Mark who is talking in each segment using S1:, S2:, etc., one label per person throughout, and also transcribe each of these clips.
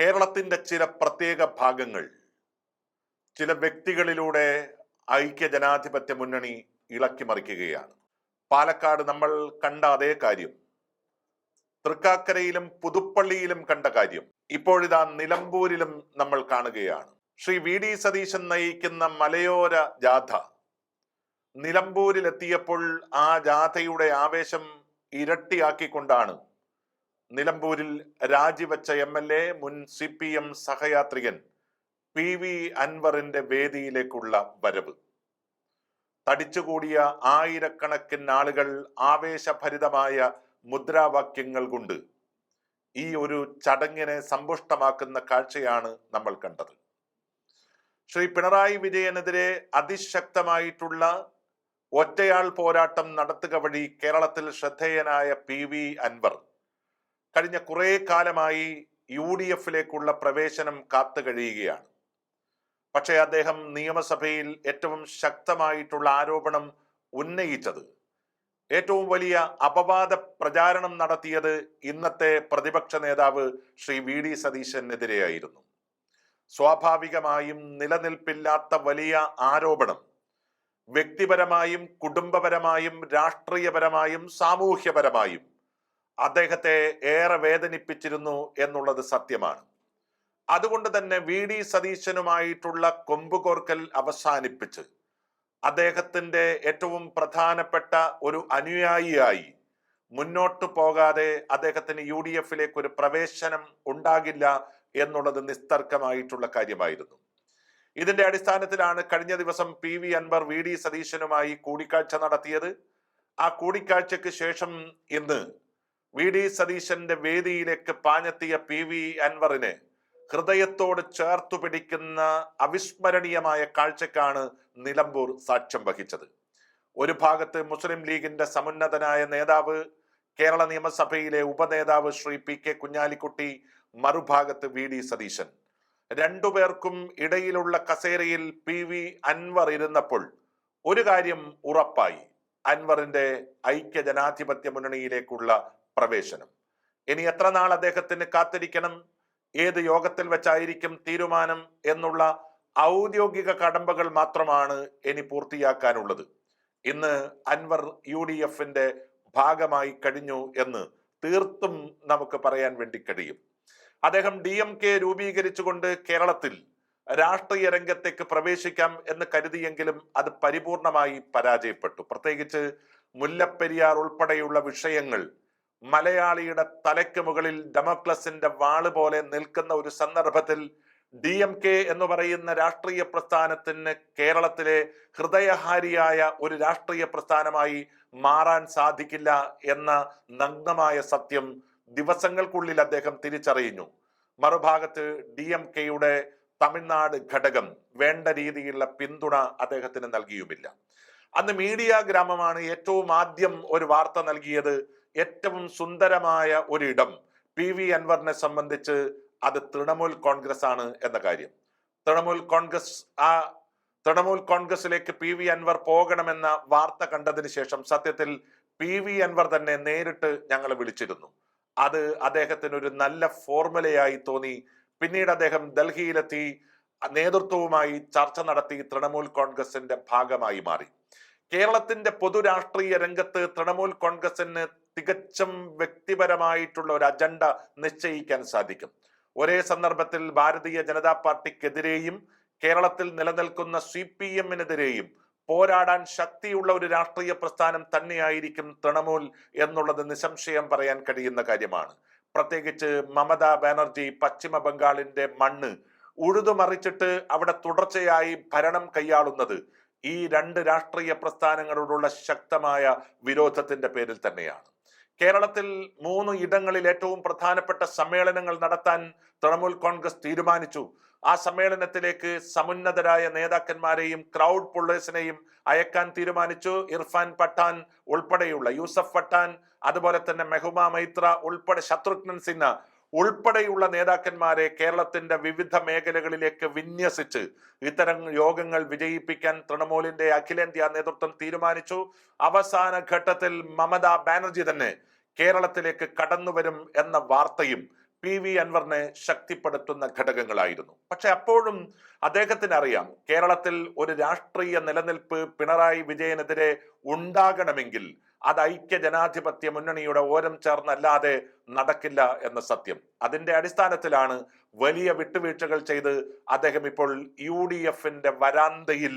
S1: കേരളത്തിന്റെ ചില പ്രത്യേക ഭാഗങ്ങൾ ചില വ്യക്തികളിലൂടെ ഐക്യ ജനാധിപത്യ മുന്നണി ഇളക്കി മറിക്കുകയാണ്. പാലക്കാട് നമ്മൾ കണ്ട അതേ കാര്യം. തൃക്കാക്കരയിലും പുതുപ്പള്ളിയിലും കണ്ട കാര്യം. ഇപ്പോഴിതാ നിലമ്പൂരിലും നമ്മൾ കാണുകയാണ്. ശ്രീ വി ഡി സതീശൻ നയിക്കുന്ന മലയോര ജാഥ. നിലമ്പൂരിലെത്തിയപ്പോൾ ആ ജാഥയുടെ ആവേശം ഇരട്ടിയാക്കിക്കൊണ്ടാണ് നിലമ്പൂരിൽ രാജിവെച്ച എം എൽ എ മുൻ സി പി എം സഹയാത്രികൻ പി വി അൻവറിന്റെ വേദിയിലേക്കുള്ള വരവ്. തടിച്ചുകൂടിയ ആയിരക്കണക്കിന് ആളുകൾ ആവേശഭരിതമായ മുദ്രാവാക്യങ്ങൾ കൊണ്ട് ഈ ഒരു ചടങ്ങിനെ സമ്പുഷ്ടമാക്കുന്ന കാഴ്ചയാണ് നമ്മൾ കണ്ടത്. ശ്രീ പിണറായി വിജയനെതിരെ അതിശക്തമായിട്ടുള്ള ഒറ്റയാൾ പോരാട്ടം നടത്തുക വഴി കേരളത്തിൽ ശ്രദ്ധേയനായ പി വി അൻവർ കഴിഞ്ഞ കുറെ കാലമായി യു ഡി എഫിലേക്കുള്ള പ്രവേശനം കാത്തു കഴിയുകയാണ്. പക്ഷേ അദ്ദേഹം നിയമസഭയിൽ ഏറ്റവും ശക്തമായിട്ടുള്ള ആരോപണം ഉന്നയിച്ചത്. ഏറ്റവും വലിയ അപവാദ പ്രചാരണം നടത്തിയത് ഇന്നത്തെ പ്രതിപക്ഷ നേതാവ് ശ്രീ വി ഡി സതീശനെതിരെയായിരുന്നു. സ്വാഭാവികമായും നിലനിൽപ്പില്ലാത്ത വലിയ ആരോപണം വ്യക്തിപരമായും കുടുംബപരമായും രാഷ്ട്രീയപരമായും സാമൂഹ്യപരമായും അദ്ദേഹത്തെ ഏറെ വേദനിപ്പിച്ചിരുന്നു എന്നുള്ളത് സത്യമാണ്. അതുകൊണ്ട് തന്നെ വി. ഡി. സതീശനുമായിട്ടുള്ള കൊമ്പുകോർക്കൽ അവസാനിപ്പിച്ച് അദ്ദേഹത്തിന്റെ ഏറ്റവും പ്രധാനപ്പെട്ട ഒരു അനുയായിയായി മുന്നോട്ട് പോകാതെ അദ്ദേഹത്തിന് യു. ഡി. എഫിലേക്ക് ഒരു പ്രവേശനം ഉണ്ടാകില്ല എന്നുള്ളത് നിസ്തർക്കമായിട്ടുള്ള കാര്യമായിരുന്നു. ഇതിന്റെ അടിസ്ഥാനത്തിലാണ് കഴിഞ്ഞ ദിവസം P. V. Anvar V. D. സതീശനുമായി കൂടിക്കാഴ്ച നടത്തിയത്. ആ കൂടിക്കാഴ്ചയ്ക്ക് ശേഷം ഇന്ന് വി ഡി സതീശന്റെ വേദിയിലേക്ക് പാഞ്ഞെത്തിയ പി വി അൻവറിനെ ഹൃദയത്തോട് ചേർത്തു പിടിക്കുന്ന അവിസ്മരണീയമായ കാഴ്ചക്കാണ് നിലമ്പൂർ സാക്ഷ്യം വഹിച്ചത്. ഒരു ഭാഗത്ത് മുസ്ലിം ലീഗിന്റെ സമുന്നതനായ നേതാവ് കേരള നിയമസഭയിലെ ഉപനേതാവ് ശ്രീ പി കെ കുഞ്ഞാലിക്കുട്ടി മറുഭാഗത്ത് വി ഡി സതീശൻ. രണ്ടുപേർക്കും ഇടയിലുള്ള കസേരയിൽ പി വി അൻവർ ഇരുന്നപ്പോൾ ഒരു കാര്യം ഉറപ്പായി. അൻവറിന്റെ ഐക്യ ജനാധിപത്യ മുന്നണിയിലേക്കുള്ള പ്രവേശനം. ഇനി എത്ര നാൾ അദ്ദേഹത്തിന് കാത്തിരിക്കണം? ഏത് യോഗത്തിൽ വെച്ചായിരിക്കും തീരുമാനം എന്നുള്ള ഔദ്യോഗിക കടമ്പകൾ മാത്രമാണ് ഇനി പൂർത്തിയാക്കാനുള്ളത്. ഇന്ന് അൻവർ യു ഡി എഫിന്റെ ഭാഗമായി കഴിഞ്ഞു എന്ന് തീർത്തും നമുക്ക് പറയാൻ വേണ്ടി കഴിയും. അദ്ദേഹം ഡി എം കെ രൂപീകരിച്ചുകൊണ്ട് കേരളത്തിൽ രാഷ്ട്രീയ രംഗത്തേക്ക് പ്രവേശിക്കാം എന്ന് കരുതിയെങ്കിലും അത് പരിപൂർണമായി പരാജയപ്പെട്ടു. പ്രത്യേകിച്ച് മുല്ലപ്പെരിയാർ ഉൾപ്പെടെയുള്ള വിഷയങ്ങൾ മലയാളിയുടെ തലയ്ക്ക് മുകളിൽ ഡെമോക്ലസിന്റെ വാൾ പോലെ നിൽക്കുന്ന ഒരു സന്ദർഭത്തിൽ ഡി എം കെ എന്ന് പറയുന്ന രാഷ്ട്രീയ പ്രസ്ഥാനത്തിന് കേരളത്തിലെ ഹൃദയഹാരിയായ ഒരു രാഷ്ട്രീയ പ്രസ്ഥാനമായി മാറാൻ സാധിക്കില്ല എന്ന നഗ്നമായ സത്യം ദിവസങ്ങൾക്കുള്ളിൽ അദ്ദേഹം തിരിച്ചറിയുന്നു. മറുഭാഗത്ത് ഡി എം കെയുടെ തമിഴ്നാട് ഘടകം വേണ്ട രീതിയിലുള്ള പിന്തുണ അദ്ദേഹത്തിന് നൽകിയുമില്ല. അന്ന് മീഡിയ ഗ്രാമമാണ് ഏറ്റവും ആദ്യം ഒരു വാർത്ത നൽകിയത് ഏറ്റവും സുന്ദരമായ ഒരിടം പി വി അൻവറിനെ സംബന്ധിച്ച് അത് തൃണമൂൽ കോൺഗ്രസ് ആണ് എന്ന കാര്യം. തൃണമൂൽ കോൺഗ്രസ് ആ തൃണമൂൽ കോൺഗ്രസിലേക്ക് പി വി അൻവർ പോകണമെന്ന വാർത്ത കണ്ടതിന് ശേഷം സത്യത്തിൽ പി വി അൻവർ തന്നെ നേരിട്ട് ഞങ്ങളെ വിളിച്ചിരുന്നു. അത് അദ്ദേഹത്തിന് ഒരു നല്ല ഫോർമുലയായി തോന്നി. പിന്നീട് അദ്ദേഹം ഡൽഹിയിലെത്തി നേതൃത്വവുമായി ചർച്ച നടത്തി തൃണമൂൽ കോൺഗ്രസിന്റെ ഭാഗമായി മാറി. കേരളത്തിന്റെ പൊതുരാഷ്ട്രീയ രംഗത്ത് തൃണമൂൽ കോൺഗ്രസിന് തികച്ചും വ്യക്തിപരമായിട്ടുള്ള ഒരു അജണ്ട നിശ്ചയിക്കാൻ സാധിക്കും. ഒരേ സന്ദർഭത്തിൽ ഭാരതീയ ജനതാ പാർട്ടിക്കെതിരെയും കേരളത്തിൽ നിലനിൽക്കുന്ന സി പി എമ്മിനെതിരെയും പോരാടാൻ ശക്തിയുള്ള ഒരു രാഷ്ട്രീയ പ്രസ്ഥാനം തന്നെയായിരിക്കും തൃണമൂൽ എന്നുള്ളത് നിസംശയം പറയാൻ കഴിയുന്ന കാര്യമാണ്. പ്രത്യേകിച്ച് മമതാ ബാനർജി പശ്ചിമ ബംഗാളിന്റെ മണ്ണ് ഉഴുതുമറിച്ചിട്ട് അവിടെ തുടർച്ചയായി ഭരണം കൈയാളുന്നത് ഈ രണ്ട് രാഷ്ട്രീയ പ്രസ്ഥാനങ്ങളോടുള്ള ശക്തമായ വിരോധത്തിന്റെ പേരിൽ തന്നെയാണ്. കേരളത്തിൽ മൂന്ന് ഇടങ്ങളിൽ ഏറ്റവും പ്രധാനപ്പെട്ട സമ്മേളനങ്ങൾ നടത്താൻ തൃണമൂൽ കോൺഗ്രസ് തീരുമാനിച്ചു. ആ സമ്മേളനത്തിലേക്ക് സമുന്നതരായ നേതാക്കന്മാരെയും ക്രൗഡ് പുള്ളേഴ്സിനെയും അയക്കാൻ തീരുമാനിച്ചു. ഇർഫാൻ പട്ടാൻ ഉൾപ്പെടെയുള്ള യൂസഫ് പട്ടാൻ അതുപോലെ തന്നെ മെഹുമ മൈത്ര ഉൾപ്പെടെ ശത്രുഘ്നൻ സിൻഹ ഉൾപ്പെടെയുള്ള നേതാക്കന്മാരെ കേരളത്തിന്റെ വിവിധ മേഖലകളിലേക്ക് വിന്യസിച്ച് ഇത്തരം യോഗങ്ങൾ വിജയിപ്പിക്കാൻ തൃണമൂലിന്റെ അഖിലേന്ത്യാ നേതൃത്വം തീരുമാനിച്ചു. അവസാന ഘട്ടത്തിൽ മമതാ ബാനർജി തന്നെ കേരളത്തിലേക്ക് കടന്നു വരും എന്ന വാർത്തയും പി വി അൻവറിനെ ശക്തിപ്പെടുത്തുന്ന ഘടകങ്ങളായിരുന്നു. പക്ഷെ അപ്പോഴും അദ്ദേഹത്തിന് അറിയാം കേരളത്തിൽ ഒരു രാഷ്ട്രീയ നിലനിൽപ്പ് പിണറായി വിജയനെതിരെ ഉണ്ടാകണമെങ്കിൽ അത് ഐക്യ ജനാധിപത്യ മുന്നണിയുടെ ഓരം ചേർന്നല്ലാതെ നടക്കില്ല എന്ന സത്യം. അതിന്റെ അടിസ്ഥാനത്തിലാണ് വലിയ വിട്ടുവീഴ്ചകൾ ചെയ്ത് അദ്ദേഹം ഇപ്പോൾ യു ഡി എഫിന്റെ വരാന്തയിൽ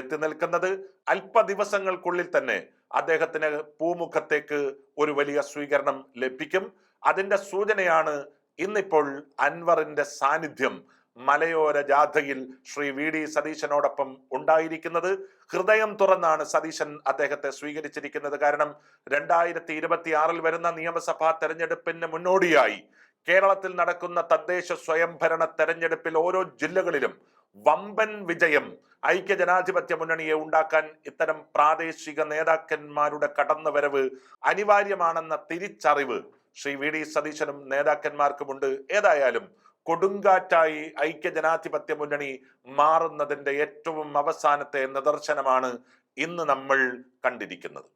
S1: എത്തി നിൽക്കുന്നത്. അല്പ ദിവസങ്ങൾക്കുള്ളിൽ തന്നെ അദ്ദേഹത്തിന് പൂമുഖത്തേക്ക് ഒരു വലിയ സ്വീകരണം ലഭിക്കും. അതിന്റെ സൂചനയാണ് ഇന്നിപ്പോൾ അൻവറിന്റെ സാന്നിധ്യം മലയോര ജാഥയിൽ ശ്രീ വി ഡി സതീശനോടൊപ്പം ഉണ്ടായിരിക്കുന്നത്. ഹൃദയം തുറന്നാണ് സതീശൻ അദ്ദേഹത്തെ സ്വീകരിച്ചിരിക്കുന്നത്. കാരണം രണ്ടായിരത്തി ഇരുപത്തി ആറിൽ വരുന്ന നിയമസഭാ തെരഞ്ഞെടുപ്പിന് മുന്നോടിയായി കേരളത്തിൽ നടക്കുന്ന തദ്ദേശ സ്വയംഭരണ തെരഞ്ഞെടുപ്പിൽ ഓരോ ജില്ലകളിലും വമ്പൻ വിജയം ഐക്യ ജനാധിപത്യ മുന്നണിയെ ഉണ്ടാക്കാൻ ഇത്തരം പ്രാദേശിക നേതാക്കന്മാരുടെ കടന്നുവരവ് അനിവാര്യമാണെന്ന തിരിച്ചറിവ് ശ്രീ വി ഡി സതീശനും നേതാക്കന്മാർക്കുമുണ്ട്. ഏതായാലും കൊടുങ്കാറ്റായി ഐക്യ ജനാധിപത്യ മുന്നണി മാറുന്നതിന്റെ ഏറ്റവും അവസാനത്തെ നിദർശനമാണ് ഇന്ന് നമ്മൾ കണ്ടിരിക്കുന്നത്.